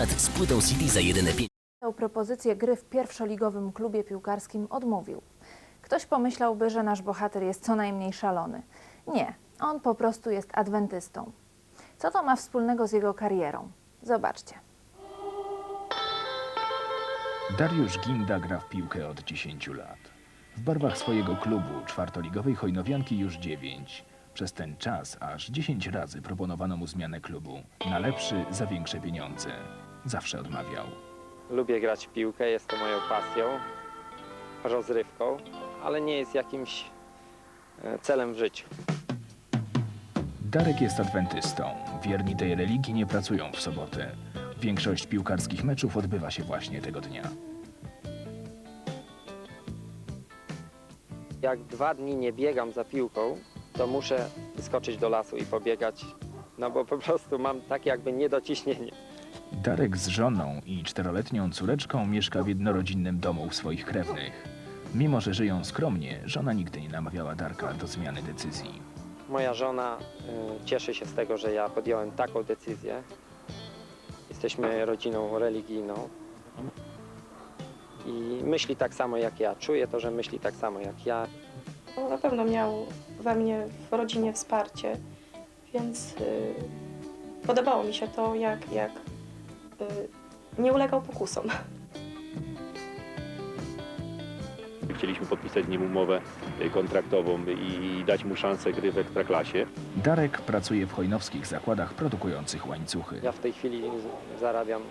format z płytą CD za jedyne 5 Tę propozycję gry w pierwszoligowym klubie piłkarskim odmówił. Ktoś pomyślałby, że nasz bohater jest co najmniej szalony. Nie, on po prostu jest adwentystą. Co to ma wspólnego z jego karierą? Zobaczcie. Dariusz Ginda gra w piłkę od 10 lat. W barwach swojego klubu, czwartoligowej Hojnowianki już 9. Przez ten czas aż 10 razy proponowano mu zmianę klubu. Na lepszy, za większe pieniądze. Zawsze odmawiał. Lubię grać w piłkę, jest to moją pasją, rozrywką, ale nie jest jakimś e, celem w życiu. Darek jest adwentystą. Wierni tej religii nie pracują w sobotę. Większość piłkarskich meczów odbywa się właśnie tego dnia. Jak dwa dni nie biegam za piłką, to muszę skoczyć do lasu i pobiegać, no bo po prostu mam takie jakby niedociśnienie. Darek z żoną i czteroletnią córeczką mieszka w jednorodzinnym domu u swoich krewnych. Mimo, że żyją skromnie, żona nigdy nie namawiała Darka do zmiany decyzji. Moja żona y, cieszy się z tego, że ja podjąłem taką decyzję. Jesteśmy rodziną religijną i myśli tak samo jak ja. Czuję to, że myśli tak samo jak ja. Na pewno miał we mnie w rodzinie wsparcie, więc y, podobało mi się to, jak, jak nie ulegał pokusom. Chcieliśmy podpisać z nim umowę y, kontraktową i dać mu szansę gry w Ekstraklasie. Darek pracuje w hojnowskich zakładach produkujących łańcuchy. Ja w tej chwili zarabiam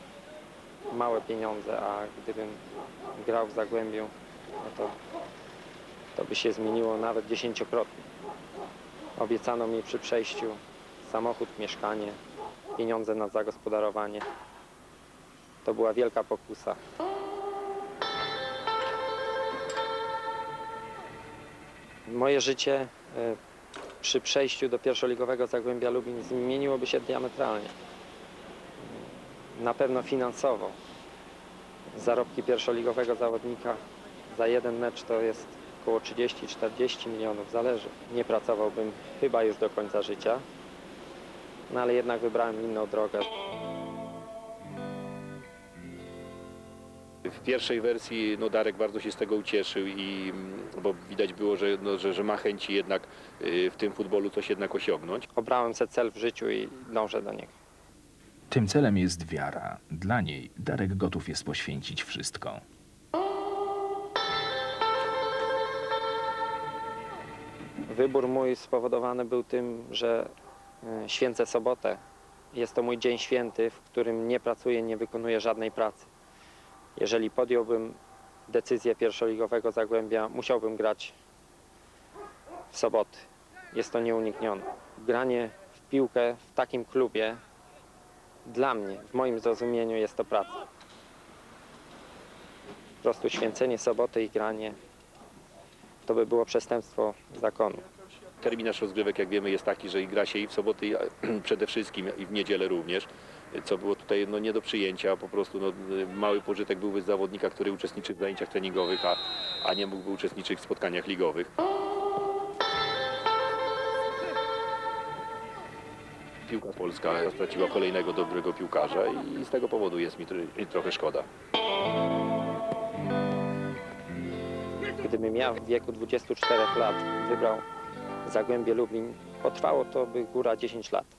małe pieniądze, a gdybym grał w Zagłębiu, no to, to by się zmieniło nawet dziesięciokrotnie. Obiecano mi przy przejściu samochód, mieszkanie, pieniądze na zagospodarowanie. To była wielka pokusa. Moje życie e, przy przejściu do pierwszoligowego Zagłębia Lubin zmieniłoby się diametralnie. Na pewno finansowo. Zarobki pierwszoligowego zawodnika za jeden mecz to jest około 30-40 milionów, zależy. Nie pracowałbym chyba już do końca życia, no ale jednak wybrałem inną drogę. W pierwszej wersji no, Darek bardzo się z tego ucieszył, i, mm, bo widać było, że, no, że, że ma chęci jednak y, w tym futbolu coś jednak osiągnąć. Obrałem sobie cel w życiu i dążę do niego. Tym celem jest wiara. Dla niej Darek gotów jest poświęcić wszystko. Wybór mój spowodowany był tym, że e, święcę sobotę. Jest to mój dzień święty, w którym nie pracuję, nie wykonuję żadnej pracy. Jeżeli podjąłbym decyzję pierwszoligowego Zagłębia, musiałbym grać w soboty. Jest to nieuniknione. Granie w piłkę w takim klubie dla mnie, w moim zrozumieniu, jest to praca. Po prostu święcenie soboty i granie to by było przestępstwo zakonu. Terminarz rozgrywek, jak wiemy, jest taki, że gra się i w soboty i, przede wszystkim i w niedzielę również, co było tutaj no, nie do przyjęcia. Po prostu no, mały pożytek byłby z zawodnika, który uczestniczy w zajęciach treningowych, a, a nie mógłby uczestniczyć w spotkaniach ligowych. Piłka polska straciła kolejnego dobrego piłkarza i z tego powodu jest mi tr- trochę szkoda. Gdybym ja w wieku 24 lat wybrał Zagłębie Lublin, potrwało to by góra 10 lat.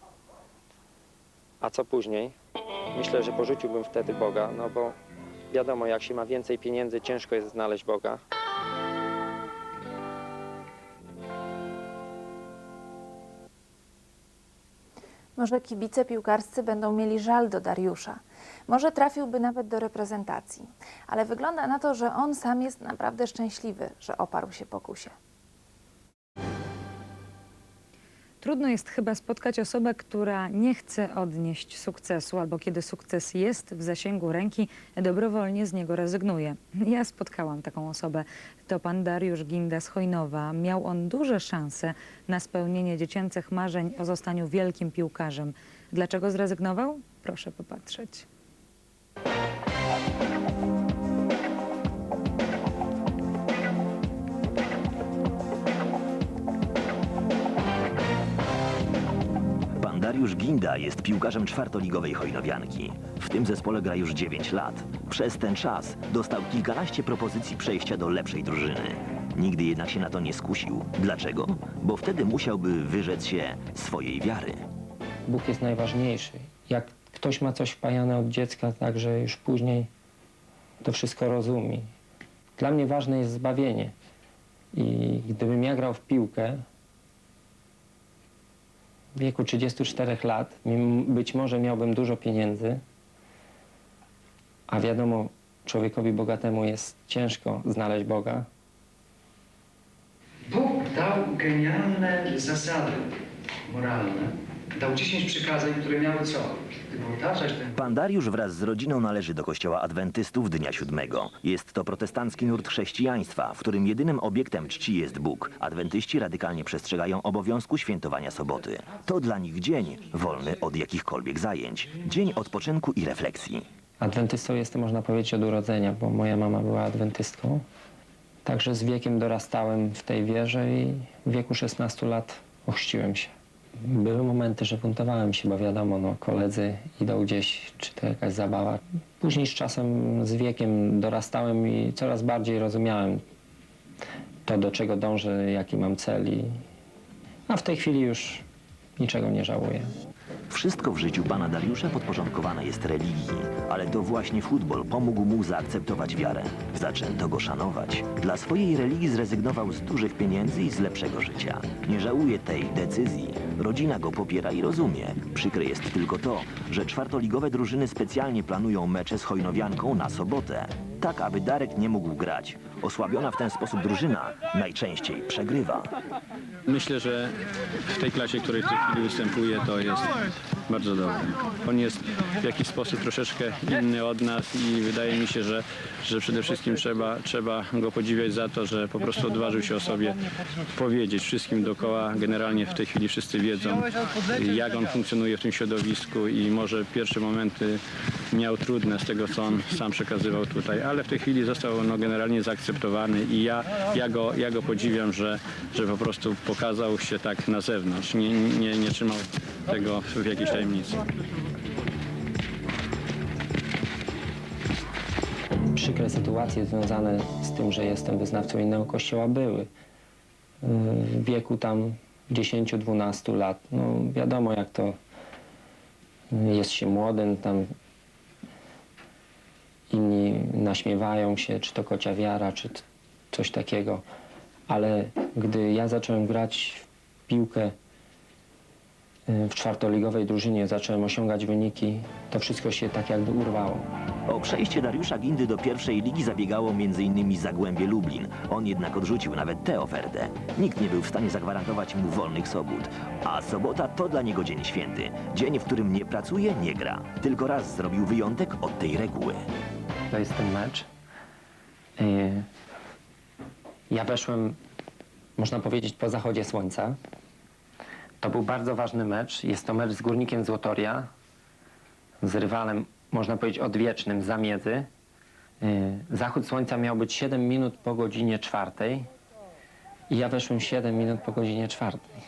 A co później? Myślę, że porzuciłbym wtedy Boga, no bo wiadomo, jak się ma więcej pieniędzy, ciężko jest znaleźć Boga. Może kibice piłkarscy będą mieli żal do Dariusza. Może trafiłby nawet do reprezentacji. Ale wygląda na to, że on sam jest naprawdę szczęśliwy, że oparł się pokusie. Trudno jest chyba spotkać osobę, która nie chce odnieść sukcesu, albo kiedy sukces jest w zasięgu ręki, dobrowolnie z niego rezygnuje. Ja spotkałam taką osobę. To pan Dariusz Ginda z Chojnowa. Miał on duże szanse na spełnienie dziecięcych marzeń o zostaniu wielkim piłkarzem. Dlaczego zrezygnował? Proszę popatrzeć. Dariusz Ginda jest piłkarzem czwartoligowej Hojnowianki. W tym zespole gra już 9 lat. Przez ten czas dostał kilkanaście propozycji przejścia do lepszej drużyny. Nigdy jednak się na to nie skusił. Dlaczego? Bo wtedy musiałby wyrzec się swojej wiary. Bóg jest najważniejszy. Jak ktoś ma coś wpajane od dziecka, także już później to wszystko rozumie. Dla mnie ważne jest zbawienie. I gdybym ja grał w piłkę w wieku 34 lat, mimo- być może miałbym dużo pieniędzy, a wiadomo, człowiekowi bogatemu jest ciężko znaleźć Boga, Bóg dał genialne zasady moralne. Dał 10 przykazań, które miały co? Ten Pan Dariusz wraz z rodziną należy do kościoła adwentystów Dnia Siódmego. Jest to protestancki nurt chrześcijaństwa, w którym jedynym obiektem czci jest Bóg. Adwentyści radykalnie przestrzegają obowiązku świętowania soboty. To dla nich dzień wolny od jakichkolwiek zajęć. Dzień odpoczynku i refleksji. Adwentystą jestem, można powiedzieć, od urodzenia, bo moja mama była adwentystką. Także z wiekiem dorastałem w tej wierze i w wieku 16 lat ochrzciłem się. Były momenty, że buntowałem się, bo wiadomo, no, koledzy idą gdzieś, czy to jakaś zabawa. Później z czasem, z wiekiem dorastałem i coraz bardziej rozumiałem to, do czego dążę, jaki mam cel. I... A w tej chwili już niczego nie żałuję. Wszystko w życiu pana Dariusza podporządkowane jest religii, ale to właśnie futbol pomógł mu zaakceptować wiarę. Zaczęto go szanować. Dla swojej religii zrezygnował z dużych pieniędzy i z lepszego życia. Nie żałuje tej decyzji. Rodzina go popiera i rozumie. Przykre jest tylko to, że czwartoligowe drużyny specjalnie planują mecze z Hojnowianką na sobotę. Tak, aby Darek nie mógł grać. Osłabiona w ten sposób drużyna najczęściej przegrywa. Myślę, że w tej klasie, w której w tej chwili występuje, to jest bardzo dobry. On jest w jakiś sposób troszeczkę inny od nas i wydaje mi się, że, że przede wszystkim trzeba, trzeba go podziwiać za to, że po prostu odważył się o sobie powiedzieć wszystkim dookoła. Generalnie w tej chwili wszyscy wiedzą, jak on funkcjonuje w tym środowisku i może pierwsze momenty miał trudne z tego, co on sam przekazywał tutaj, ale w tej chwili został no, generalnie zaakceptowany i ja, ja, go, ja go podziwiam, że, że po prostu pokazał się tak na zewnątrz, nie, nie, nie trzymał tego w jakiejś tajemnicy. przykre sytuacje związane z tym, że jestem wyznawcą innego kościoła były. W wieku tam 10-12 lat, no wiadomo jak to jest się młodym, tam inni naśmiewają się, czy to kocia wiara, czy coś takiego. Ale gdy ja zacząłem grać w piłkę yy, w czwartoligowej drużynie, zacząłem osiągać wyniki, to wszystko się tak jakby urwało. O przejście Dariusza Gindy do pierwszej ligi zabiegało m.in. Zagłębie Lublin. On jednak odrzucił nawet tę ofertę. Nikt nie był w stanie zagwarantować mu wolnych sobot. A sobota to dla niego dzień święty. Dzień, w którym nie pracuje, nie gra. Tylko raz zrobił wyjątek od tej reguły. To jest ten mecz. Yy, Ja weszłem, można powiedzieć, po zachodzie słońca. To był bardzo ważny mecz. Jest to mecz z Górnikiem Złotoria, z rywalem, można powiedzieć, odwiecznym Zamiedzy. Yy, Zachód słońca miał być 7 minut po godzinie czwartej i ja weszłem 7 minut po godzinie czwartej.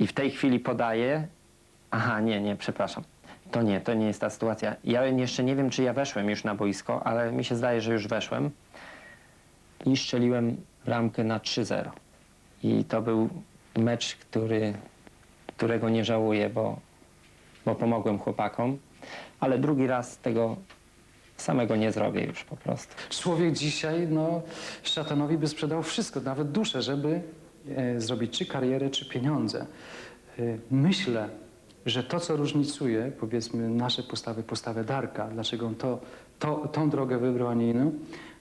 I w tej chwili podaję. Aha, nie, nie, przepraszam. To nie, to nie jest ta sytuacja. Ja jeszcze nie wiem, czy ja weszłem już na boisko, ale mi się zdaje, że już weszłem. I strzeliłem ramkę na 3-0. I to był mecz, który, którego nie żałuję, bo, bo pomogłem chłopakom. Ale drugi raz tego samego nie zrobię już po prostu. Człowiek dzisiaj, no, szatanowi by sprzedał wszystko, nawet duszę, żeby e, zrobić czy karierę, czy pieniądze. E, myślę, że to, co różnicuje, powiedzmy, nasze postawy, postawę Darka, dlaczego on to, to, tą drogę wybrał, a nie inną,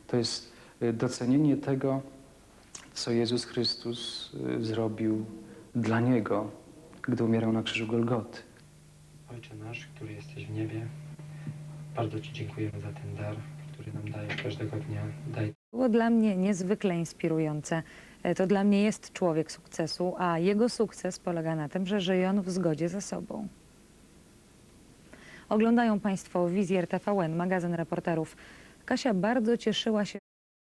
to jest e, docenienie tego, co Jezus Chrystus e, zrobił dla Niego, gdy umierał na krzyżu Golgoty. Ojcze nasz, który jesteś w niebie, bardzo Ci dziękujemy za ten dar, który nam daje każdego dnia. Daj Było dla mnie niezwykle inspirujące. E, To dla mnie jest człowiek sukcesu, a jego sukces polega na tym, że żyje on w zgodzie ze sobą. Oglądają Państwo Wizjer TVN, magazyn reporterów. Kasia bardzo cieszyła się.